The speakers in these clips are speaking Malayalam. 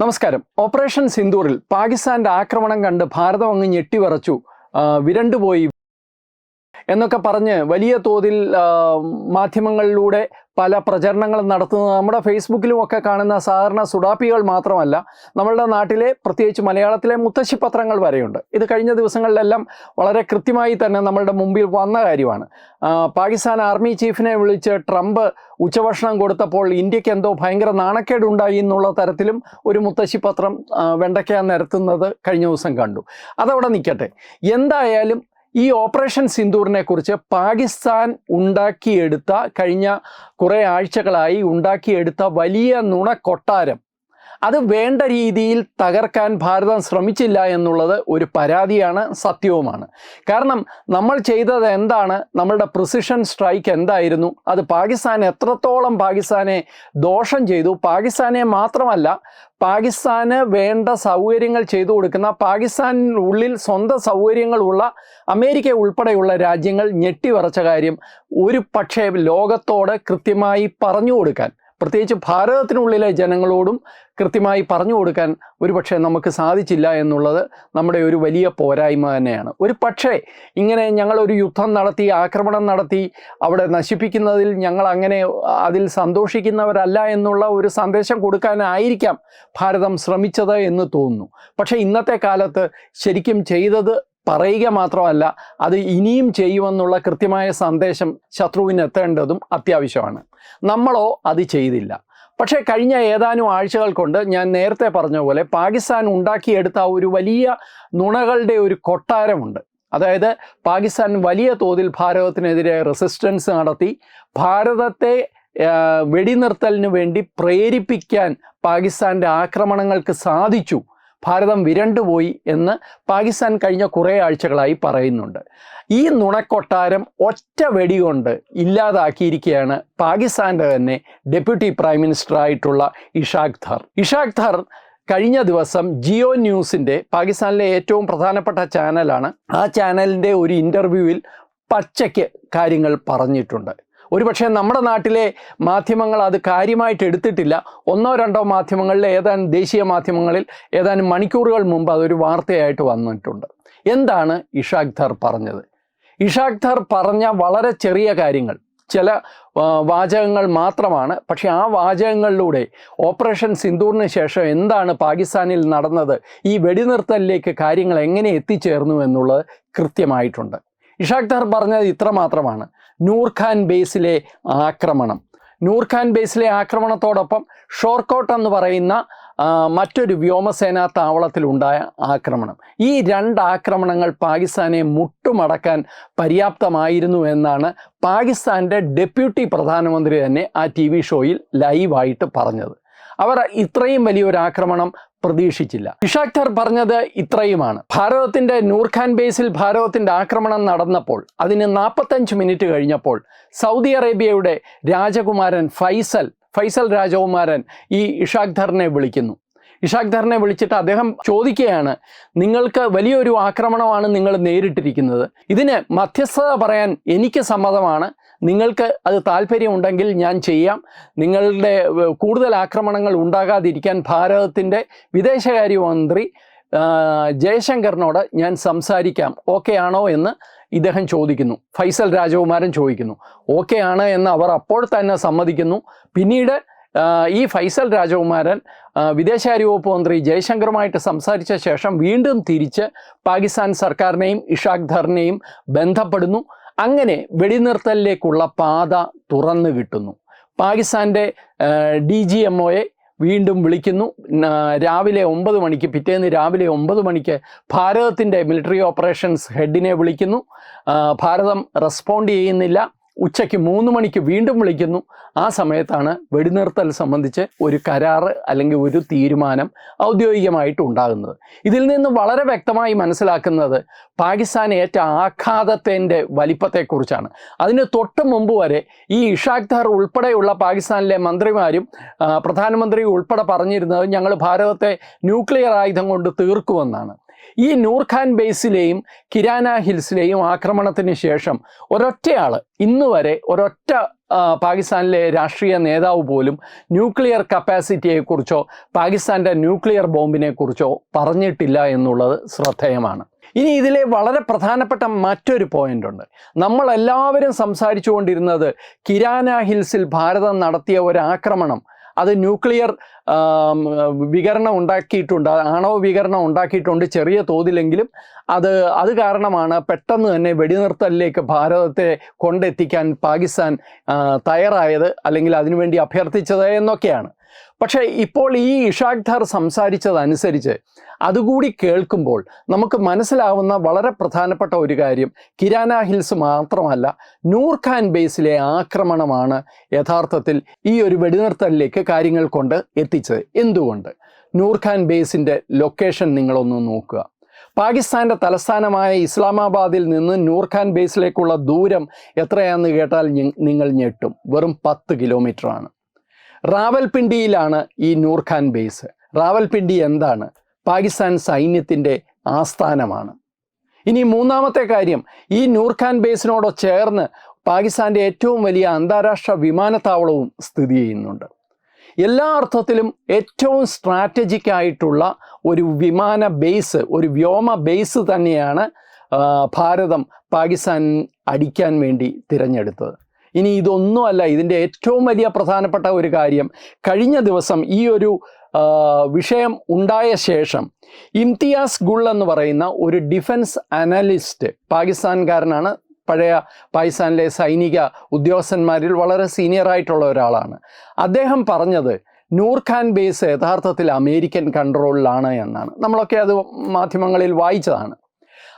നമസ്കാരം. ഓപ്പറേഷൻ സിന്ദൂറിൽ പാകിസ്ഥാന്റെ ആക്രമണം കണ്ട് ഭാരതം അങ്ങ് ഞെട്ടിവറച്ചു. വിരണ്ടുപോയി എന്നൊക്കെ പറഞ്ഞ് വലിയ തോതിൽ മാധ്യമങ്ങളിലൂടെ പല പ്രചരണങ്ങളും നടത്തുന്നത് നമ്മുടെ ഫേസ്ബുക്കിലും ഒക്കെ കാണുന്ന സാധാരണ സുഡാപ്പികൾ മാത്രമല്ല നമ്മളുടെ നാട്ടിലെ പ്രത്യേകിച്ച് മലയാളത്തിലെ മുത്തശ്ശി പത്രങ്ങൾ വരെയുണ്ട്. ഇത് കഴിഞ്ഞ ദിവസങ്ങളിലെല്ലാം വളരെ കൃത്യമായി തന്നെ നമ്മളുടെ മുമ്പിൽ വന്ന കാര്യമാണ്. പാകിസ്ഥാൻ ആർമി ചീഫിനെ വിളിച്ച് ട്രംപ് ഉച്ചഭക്ഷണം കൊടുത്തപ്പോൾ ഇന്ത്യയ്ക്ക് എന്തോ ഭയങ്കര നാണക്കേടുണ്ടായി എന്നുള്ള തരത്തിലും ഒരു മുത്തശ്ശി പത്രം വെണ്ടയ്ക്ക നിരത്തുന്നത് കഴിഞ്ഞ ദിവസം കണ്ടു. അതവിടെ നിൽക്കട്ടെ. എന്തായാലും ഈ ഓപ്പറേഷൻ സിന്ദൂറിനെ കുറിച്ച് പാകിസ്ഥാൻ ഉണ്ടാക്കിയെടുത്ത കഴിഞ്ഞ കുറേ ആഴ്ചകളായി ഉണ്ടാക്കിയെടുത്ത വലിയ നുണക്കൊട്ടാരം. അത് വേണ്ട രീതിയിൽ തകർക്കാൻ ഭാരതം ശ്രമിച്ചില്ല എന്നുള്ളത് ഒരു പരാതിയാണ് സത്യവുമാണ്. കാരണം നമ്മൾ ചെയ്തത് എന്താണ്? നമ്മളുടെ പ്രിസിഷൻ സ്ട്രൈക്ക് എന്തായിരുന്നു? അത് പാകിസ്ഥാൻ എത്രത്തോളം പാകിസ്ഥാനെ ദോഷം ചെയ്തു? പാകിസ്ഥാനെ മാത്രമല്ല പാകിസ്ഥാന് വേണ്ട സൗകര്യങ്ങൾ ചെയ്തു കൊടുക്കുന്ന പാകിസ്ഥാനുള്ളിൽ സ്വന്തം സൗകര്യങ്ങളുള്ള അമേരിക്ക ഉൾപ്പെടെയുള്ള രാജ്യങ്ങൾ ഞെട്ടിവറച്ച കാര്യം ഒരു പക്ഷേ ലോകത്തോട് കൃത്യമായി പറഞ്ഞു കൊടുക്കാൻ. പ്രത്യേകിച്ച് ഭാരതത്തിനുള്ളിലെ ജനങ്ങളോടും കൃത്യമായി പറഞ്ഞു കൊടുക്കാൻ ഒരു പക്ഷേ നമുക്ക് സാധിച്ചില്ല എന്നുള്ളത് നമ്മുടെ ഒരു വലിയ പോരായ്മ തന്നെയാണ്. ഒരു പക്ഷേ ഇങ്ങനെ ഞങ്ങളൊരു യുദ്ധം നടത്തി ആക്രമണം നടത്തി അവിടെ നശിപ്പിക്കുന്നതിൽ ഞങ്ങൾ അങ്ങനെ അതിൽ സന്തോഷിക്കുന്നവരല്ല എന്നുള്ള ഒരു സന്ദേശം കൊടുക്കാനായിരിക്കാം ഭാരതം ശ്രമിച്ചത് എന്ന് തോന്നുന്നു. പക്ഷേ ഇന്നത്തെ കാലത്ത് ശരിക്കും ചെയ്തത് പറയുക മാത്രമല്ല അത് ഇനിയും ചെയ്യുമെന്നുള്ള കൃത്യമായ സന്ദേശം ശത്രുവിന് എത്തേണ്ടതും അത്യാവശ്യമാണ്. നമ്മളോ അത് ചെയ്തില്ല. പക്ഷേ കഴിഞ്ഞ ഏതാനും ആഴ്ചകൾ കൊണ്ട് ഞാൻ നേരത്തെ പറഞ്ഞ പോലെ പാകിസ്ഥാൻ ഉണ്ടാക്കിയെടുത്ത ഒരു വലിയ നുണകളുടെ ഒരു കൊട്ടാരമുണ്ട്. അതായത് പാകിസ്ഥാൻ വലിയ തോതിൽ ഭാരതത്തിനെതിരെ റെസിസ്റ്റൻസ് നടത്തി ഭാരതത്തെ വെടിനിർത്തലിന് വേണ്ടി പ്രേരിപ്പിക്കാൻ പാകിസ്ഥാന്റെ ആക്രമണങ്ങൾക്ക് സാധിച്ചു. ഭാരതം വിരണ്ടുപോയി എന്ന് പാകിസ്ഥാൻ കഴിഞ്ഞ കുറേ ആഴ്ചകളായി പറയുന്നുണ്ട്. ഈ നുണക്കൊട്ടാരം ഒറ്റ വെടികൊണ്ട് ഇല്ലാതാക്കിയിരിക്കുകയാണ് പാകിസ്ഥാന്റെ തന്നെ ഡെപ്യൂട്ടി പ്രൈം മിനിസ്റ്റർ ആയിട്ടുള്ള ഇഷാഖ് ധർ. ഇഷാഖ് ധർ കഴിഞ്ഞ ദിവസം ജിയോ ന്യൂസിന്റെ പാകിസ്ഥാനിലെ ഏറ്റവും പ്രധാനപ്പെട്ട ചാനലാണ്. ആ ചാനലിന്റെ ഒരു ഇന്റർവ്യൂവിൽ പച്ചയ്ക്ക് കാര്യങ്ങൾ പറഞ്ഞിട്ടുണ്ട്. ഒരുപക്ഷെ നമ്മുടെ നാട്ടിലെ മാധ്യമങ്ങൾ അത് കാര്യമായിട്ട് എടുത്തിട്ടില്ല. ഒന്നോ രണ്ടോ മാധ്യമങ്ങളിൽ ഏതാനും ദേശീയ മാധ്യമങ്ങളിൽ ഏതാനും മണിക്കൂറുകൾ മുമ്പ് അതൊരു വാർത്തയായിട്ട് വന്നിട്ടുണ്ട്. എന്താണ് ഇഷാഖ് ധർ പറഞ്ഞത്? ഇഷാഖ് ധർ പറഞ്ഞ വളരെ ചെറിയ കാര്യങ്ങൾ. ചില വാചകങ്ങൾ മാത്രമാണ്. പക്ഷേ ആ വാചകങ്ങളിലൂടെ ഓപ്പറേഷൻ സിന്ദൂറിന് ശേഷം എന്താണ് പാകിസ്ഥാനിൽ നടന്നത്? ഈ വെടിനിർത്തലിലേക്ക് കാര്യങ്ങൾ എങ്ങനെ എത്തിച്ചേർന്നു എന്നുള്ളത് കൃത്യമായിട്ടുണ്ട്. ഇഷാഖ് ധർ പറഞ്ഞത് ഇത്ര മാത്രമാണ്. നൂർഖാൻ ബേസിലെ ആക്രമണം. നൂർഖാൻ ബേസിലെ ആക്രമണത്തോടൊപ്പം ഷോർക്കോട്ട് എന്ന് പറയുന്ന മറ്റൊരു വ്യോമസേനാ താവളത്തിലുണ്ടായ ആക്രമണം. ഈ രണ്ട് ആക്രമണങ്ങൾ പാകിസ്ഥാനെ മുട്ടുമടക്കാൻ പര്യാപ്തമായിരുന്നു എന്നാണ് പാകിസ്ഥാന്റെ ഡെപ്യൂട്ടി പ്രധാനമന്ത്രി തന്നെ ആ ടി വി ഷോയിൽ ലൈവായിട്ട് പറഞ്ഞത്. അവർ ഇത്രയും വലിയൊരു ആക്രമണം പ്രതീക്ഷിച്ചില്ല. ഇഷാഖർ പറഞ്ഞത് ഇത്രയുമാണ്. ഭാരതത്തിന്റെ നൂർഖാൻ ബേസിൽ ഭാരതത്തിന്റെ ആക്രമണം നടന്നപ്പോൾ അതിന് നാൽപ്പത്തഞ്ച് മിനിറ്റ് കഴിഞ്ഞപ്പോൾ സൗദി അറേബ്യയുടെ രാജകുമാരൻ ഫൈസൽ ഫൈസൽ രാജകുമാരൻ ഈ ഇഷാഖ് ധറിനെ വിളിക്കുന്നു. ഇഷാഖ് ധറിനെ വിളിച്ചിട്ട് അദ്ദേഹം ചോദിക്കുകയാണ് നിങ്ങൾക്ക് വലിയൊരു ആക്രമണമാണ് നിങ്ങൾ നേരിട്ടിരിക്കുന്നത്. ഇതിന് മധ്യസ്ഥത പറയാൻ എനിക്ക് സമ്മതമാണ്. നിങ്ങൾക്ക് അത് താല്പര്യമുണ്ടെങ്കിൽ ഞാൻ ചെയ്യാം. നിങ്ങളുടെ കൂടുതൽ ആക്രമണങ്ങൾ ഉണ്ടാകാതിരിക്കാൻ ഭാരതത്തിന്റെ വിദേശകാര്യമന്ത്രി ജയശങ്കറിനോട് ഞാൻ സംസാരിക്കാം. ഓക്കെ ആണോ എന്ന് ഇദ്ദേഹം ചോദിക്കുന്നു. ഫൈസൽ രാജകുമാരൻ ചോദിക്കുന്നു. ഓക്കെ ആണ് എന്ന് അവർ അപ്പോൾ തന്നെ സമ്മതിക്കുന്നു. പിന്നീട് ഈ ഫൈസൽ രാജകുമാരൻ വിദേശകാര്യ വകുപ്പ് മന്ത്രി ജയശങ്കറുമായിട്ട് സംസാരിച്ച ശേഷം വീണ്ടും തിരിച്ച് പാകിസ്ഥാൻ സർക്കാരിനെയും ഇഷാഖ് ധറിനെയും ബന്ധപ്പെടുന്നു. അങ്ങനെ വെടിനിർത്തലിലേക്കുള്ള പാത തുറന്നു കിട്ടുന്നു. പാകിസ്ഥാന്റെ ഡി ജി എം ഒയെ വീണ്ടും വിളിക്കുന്നു. രാവിലെ ഒമ്പത് മണിക്ക് പിറ്റേന്ന് രാവിലെ ഒമ്പത് മണിക്ക് ഭാരതത്തിന്റെ മിലിറ്ററി ഓപ്പറേഷൻസ് ഹെഡിനെ വിളിക്കുന്നു. ഭാരതം റെസ്പോണ്ട് ചെയ്യുന്നില്ല. ഉച്ചയ്ക്ക് മൂന്ന് മണിക്ക് വീണ്ടും വിളിക്കുന്നു. ആ സമയത്താണ് വെടിനിർത്തൽ സംബന്ധിച്ച് ഒരു കരാറ് അല്ലെങ്കിൽ ഒരു തീരുമാനം ഔദ്യോഗികമായിട്ട് ഉണ്ടാകുന്നത്. ഇതിൽ നിന്ന് വളരെ വ്യക്തമായി മനസ്സിലാക്കുന്നത് പാകിസ്ഥാൻ ഏറ്റ ആഘാതത്തിന്റെ വലിപ്പത്തെക്കുറിച്ചാണ്. അതിന് തൊട്ട് മുമ്പ് വരെ ഈ ഇഷാഖ് ധർ ഉൾപ്പെടെയുള്ള പാകിസ്ഥാനിലെ മന്ത്രിമാരും പ്രധാനമന്ത്രി ഉൾപ്പെടെ പറഞ്ഞിരുന്നത് ഞങ്ങൾ ഭാരതത്തെ ന്യൂക്ലിയർ ആയുധം കൊണ്ട് തീർക്കുമെന്നാണ്. ഈ നൂർഖാൻ ബേസിലെയും കിരാന ഹിൽസിലെയും ആക്രമണത്തിന് ശേഷം ഒരൊറ്റയാൾ ഇന്ന് വരെ ഒരൊറ്റ പാകിസ്ഥാനിലെ രാഷ്ട്രീയ നേതാവ് പോലും ന്യൂക്ലിയർ കപ്പാസിറ്റിയെക്കുറിച്ചോ പാകിസ്ഥാന്റെ ന്യൂക്ലിയർ ബോംബിനെക്കുറിച്ചോ പറഞ്ഞിട്ടില്ല എന്നുള്ളത് ശ്രദ്ധേയമാണ്. ഇനി ഇതിലെ വളരെ പ്രധാനപ്പെട്ട മറ്റൊരു പോയിന്റ് ഉണ്ട് നമ്മളെല്ലാവരും സംസാരിച്ചുകൊണ്ടിരുന്നത് കിരാന ഹിൽസിൽ ഭാരതം നടത്തിയ ഒരു ആക്രമണം അത് ന്യൂക്ലിയർ വികരണം ഉണ്ടാക്കിയിട്ടുണ്ട്. ആണവ വികരണം ഉണ്ടാക്കിയിട്ടുണ്ട് ചെറിയ തോതിലെങ്കിലും. അത് അത് കാരണമാണ് പെട്ടെന്ന് തന്നെ വെടിനിർത്തലിലേക്ക് ഭാരതത്തെ കൊണ്ടെത്തിക്കാൻ പാകിസ്ഥാൻ തയ്യാറായത് അല്ലെങ്കിൽ അതിനുവേണ്ടി അഭ്യർത്ഥിച്ചത് എന്നൊക്കെയാണ്. പക്ഷേ ഇപ്പോൾ ഈ ഇഷാഖ് ധാർ സംസാരിച്ചതനുസരിച്ച് അതുകൂടി കേൾക്കുമ്പോൾ നമുക്ക് മനസ്സിലാവുന്ന വളരെ പ്രധാനപ്പെട്ട ഒരു കാര്യം. കിരാന ഹിൽസ് മാത്രമല്ല നൂർഖാൻ ബേസിലെ ആക്രമണമാണ് യഥാർത്ഥത്തിൽ ഈ ഒരു വെടിനിർത്തലിലേക്ക് കാര്യങ്ങൾ കൊണ്ട് എത്തിച്ചത്. എന്തുകൊണ്ട്? നൂർഖാൻ ബേസിന്റെ ലൊക്കേഷൻ നിങ്ങളൊന്ന് നോക്കുക. പാകിസ്ഥാന്റെ തലസ്ഥാനമായ ഇസ്ലാമാബാദിൽ നിന്ന് നൂർഖാൻ ബേസിലേക്കുള്ള ദൂരം എത്രയാണെന്ന് കേട്ടാൽ നിങ്ങൾ ഞെട്ടും. വെറും പത്ത് കിലോമീറ്ററാണ്. റാവൽപിണ്ടിയിലാണ് ഈ നൂർഖാൻ ബേസ്. റാവൽപിണ്ടി എന്താണ്? പാകിസ്ഥാൻ സൈന്യത്തിന്റെ ആസ്ഥാനമാണ്. ഇനി മൂന്നാമത്തെ കാര്യം ഈ നൂർഖാൻ ബേസിനോട് ചേർന്ന് പാകിസ്ഥാന്റെ ഏറ്റവും വലിയ അന്താരാഷ്ട്ര വിമാനത്താവളവും സ്ഥിതി ചെയ്യുന്നുണ്ട്. എല്ലാ അർത്ഥത്തിലും ഏറ്റവും സ്ട്രാറ്റജിക് ആയിട്ടുള്ള ഒരു വിമാന ബേസ് ഒരു വ്യോമ ബേസ് തന്നെയാണ് ഭാരതം പാകിസ്ഥാൻ അടിക്കാൻ വേണ്ടി തിരഞ്ഞെടുത്തത്. ഇനി ഇതൊന്നുമല്ല ഇതിന്റെ ഏറ്റവും വലിയ പ്രധാനപ്പെട്ട ഒരു കാര്യം. കഴിഞ്ഞ ദിവസം ഈ ഒരു വിഷയം ഉണ്ടായ ശേഷം ഇംതിയാസ് ഗുൾ എന്ന് പറയുന്ന ഒരു ഡിഫൻസ് അനലിസ്റ്റ് പാകിസ്ഥാൻകാരനാണ്. പഴയ പാകിസ്ഥാനിലെ സൈനിക ഉദ്യോഗസ്ഥന്മാരിൽ വളരെ സീനിയറായിട്ടുള്ള ഒരാളാണ്. അദ്ദേഹം പറഞ്ഞത് നൂർഖാൻ ബേസ് യഥാർത്ഥത്തിൽ അമേരിക്കൻ കൺട്രോളിലാണ് എന്നാണ്. നമ്മളൊക്കെ അത് മാധ്യമങ്ങളിൽ വായിച്ചതാണ്.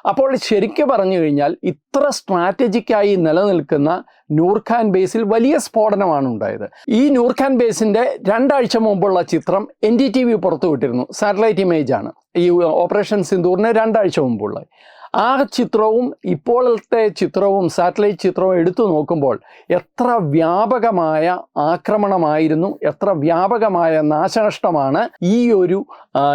അപ്പോൾ ശരിക്കും പറഞ്ഞു കഴിഞ്ഞാൽ ഇത്ര സ്ട്രാറ്റജിക്കായി നിലനിൽക്കുന്ന നൂർഖാൻ ബേസിൽ വലിയ സ്ഫോടനമാണ് ഉണ്ടായത്. ഈ നൂർഖാൻ ബേസിന്റെ രണ്ടാഴ്ച മുമ്പുള്ള ചിത്രം എൻ ഡി ടി വി പുറത്തുവിട്ടിരുന്നു. സാറ്റലൈറ്റ് ഇമേജ് ആണ് ഈ ഓപ്പറേഷൻ സിന്ദൂറിന് രണ്ടാഴ്ച മുമ്പുള്ള. ആ ചിത്രവും ഇപ്പോഴത്തെ ചിത്രവും സാറ്റലൈറ്റ് ചിത്രവും എടുത്തു നോക്കുമ്പോൾ എത്ര വ്യാപകമായ ആക്രമണമായിരുന്നു എത്ര വ്യാപകമായ നാശനഷ്ടമാണ് ഈ ഒരു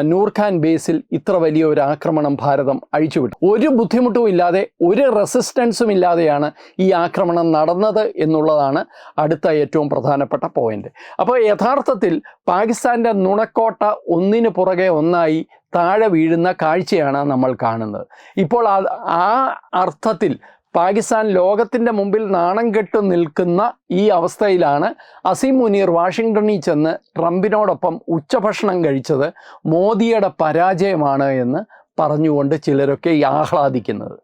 നൂർഖാൻ ബേസിൽ ഇത്ര വലിയ ഒരു ആക്രമണം ഭാരതം അഴിച്ചുവിട്ടു ഒരു ബുദ്ധിമുട്ടും ഇല്ലാതെ ഒരു റെസിസ്റ്റൻസും ഇല്ലാതെയാണ് ഈ ആക്രമണം നടന്നത് എന്നുള്ളതാണ് അടുത്ത ഏറ്റവും പ്രധാനപ്പെട്ട പോയിന്റ്. അപ്പോൾ യഥാർത്ഥത്തിൽ പാകിസ്ഥാന്റെ നുണക്കോട്ട ഒന്നിനു പുറകെ ഒന്നായി താഴെ വീഴുന്ന കാഴ്ചയാണ് നമ്മൾ കാണുന്നത്. ഇപ്പോൾ ആ അർത്ഥത്തിൽ പാകിസ്ഥാൻ ലോകത്തിന്റെ മുമ്പിൽ നാണം കെട്ടു നിൽക്കുന്ന ഈ അവസ്ഥയിലാണ് അസീം മുനീർ വാഷിങ്ടണിൽ ചെന്ന് ട്രംപിനോടൊപ്പം ഉച്ചഭക്ഷണം കഴിച്ചത് മോദിയുടെ പരാജയമാണ് എന്ന് പറഞ്ഞുകൊണ്ട് ചിലരൊക്കെ ആഹ്ലാദിക്കുന്നത്.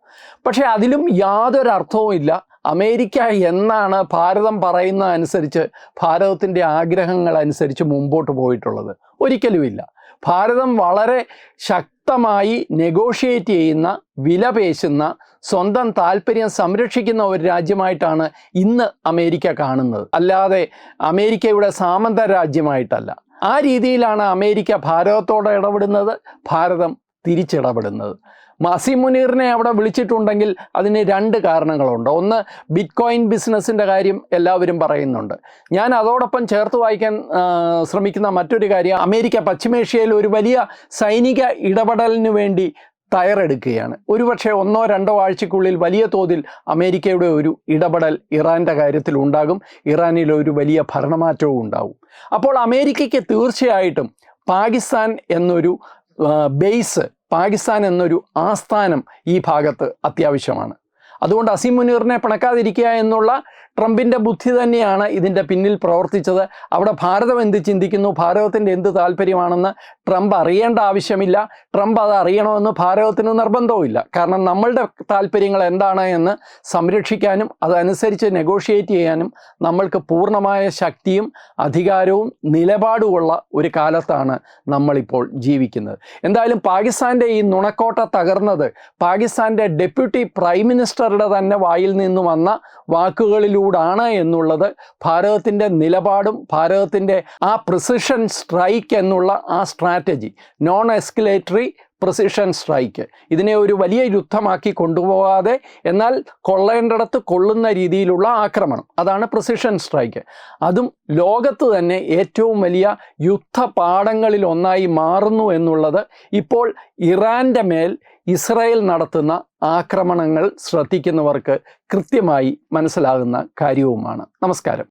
പക്ഷേ അതിലും യാതൊരു അർത്ഥവുമില്ല അമേരിക്ക എന്നാണ് ഭാരതം പറയുന്ന അനുസരിച്ച് ഭാരതത്തിന്റെ ആഗ്രഹങ്ങൾ അനുസരിച്ച് മുമ്പോട്ട് പോയിട്ടുള്ളത്. ഒരിക്കലുമില്ല ഭാരതം വളരെ ശക്തമായി നെഗോഷിയേറ്റ് ചെയ്യുന്ന വില പേശുന്ന സ്വന്തം താല്പര്യം സംരക്ഷിക്കുന്ന ഒരു രാജ്യമായിട്ടാണ് ഇന്ന് അമേരിക്ക കാണുന്നത്. അല്ലാതെ അമേരിക്കയുടെ സാമന്ത രാജ്യമായിട്ടല്ല. ആ രീതിയിലാണ് അമേരിക്ക ഭാരതത്തോട് ഇടപെടുന്നത് ഭാരതം തിരിച്ചിടപെടുന്നത്. മസീം മുനീറിനെ അവിടെ വിളിച്ചിട്ടുണ്ടെങ്കിൽ അതിന് രണ്ട് കാരണങ്ങളുണ്ട്. ഒന്ന് ബിറ്റ് കോയിൻ ബിസിനസ്സിന്റെ കാര്യം എല്ലാവരും പറയുന്നുണ്ട്. ഞാൻ അതോടൊപ്പം ചേർത്ത് വായിക്കാൻ ശ്രമിക്കുന്ന മറ്റൊരു കാര്യം അമേരിക്ക പശ്ചിമേഷ്യയിൽ ഒരു വലിയ സൈനിക ഇടപെടലിന് വേണ്ടി തയ്യാറെടുക്കുകയാണ്. ഒരുപക്ഷെ ഒന്നോ രണ്ടോ ആഴ്ചക്കുള്ളിൽ വലിയ തോതിൽ അമേരിക്കയുടെ ഒരു ഇടപെടൽ ഇറാന്റെ കാര്യത്തിൽ ഉണ്ടാകും. ഇറാനിൽ ഒരു വലിയ ഭരണമാറ്റവും ഉണ്ടാകും അപ്പോൾ അമേരിക്കയ്ക്ക് തീർച്ചയായിട്ടും പാകിസ്ഥാൻ എന്നൊരു ബേസ് പാകിസ്ഥാൻ എന്നൊരു ആസ്ഥാനം ഈ ഭാഗത്ത് അത്യാവശ്യമാണ്. അതുകൊണ്ട് അസീം മുനീറിനെ പിണക്കാതിരിക്കുക എന്നുള്ള ട്രംപിന്റെ ബുദ്ധി തന്നെയാണ് ഇതിന്റെ പിന്നിൽ പ്രവർത്തിച്ചത്. അവിടെ ഭാരതം എന്ത് ചിന്തിക്കുന്നു? ഭാരതത്തിന്റെ എന്ത് താല്പര്യമാണെന്ന് ട്രംപ് അറിയേണ്ട ആവശ്യമില്ല. ട്രംപ് അത് അറിയണമെന്ന് ഭാരതത്തിന് നിർബന്ധവുമില്ല. കാരണം നമ്മളുടെ താല്പര്യങ്ങൾ എന്താണ് എന്ന് സംരക്ഷിക്കാനും അതനുസരിച്ച് നെഗോഷിയേറ്റ് ചെയ്യാനും നമ്മൾക്ക് പൂർണമായ ശക്തിയും അധികാരവും നിലപാടുമുള്ള ഒരു കാലത്താണ് നമ്മളിപ്പോൾ ജീവിക്കുന്നത്. എന്തായാലും പാകിസ്ഥാന്റെ ഈ നുണക്കോട്ട തകർന്നത് പാകിസ്ഥാന്റെ ഡെപ്യൂട്ടി പ്രൈം മിനിസ്റ്ററുടെ തന്നെ വായിൽ നിന്ന് വന്ന വാക്കുകളിലൂടാണ് എന്നുള്ളത് ഭാരതത്തിന്റെ നിലപാടും ഭാരതത്തിന്റെ ആ പ്രിസിഷൻ സ്ട്രൈക്ക് എന്നുള്ള ആ strategy non escalatory precision strike ഇതിനെ ഒരു വലിയ യുദ്ധമാക്കി കൊണ്ടുപോകാതെ എന്നാൽ കൊള്ളേണ്ടിടത്ത് കൊള്ളുന്ന രീതിയിലുള്ള ആക്രമണം. അതാണ് പ്രസിഷൻ സ്ട്രൈക്ക് അതും ലോകത്ത് തന്നെ ഏറ്റവും വലിയ യുദ്ധപാഠങ്ങളിൽ ഒന്നായി മാറുന്നു എന്നുള്ളത് ഇപ്പോൾ ഇറാന്റെ മേൽ ഇസ്രായേൽ നടത്തുന്ന ആക്രമണങ്ങൾ ശ്രദ്ധിക്കുന്നവർക്ക് കൃത്യമായി മനസ്സിലാകുന്ന കാര്യവുമാണ്. നമസ്കാരം.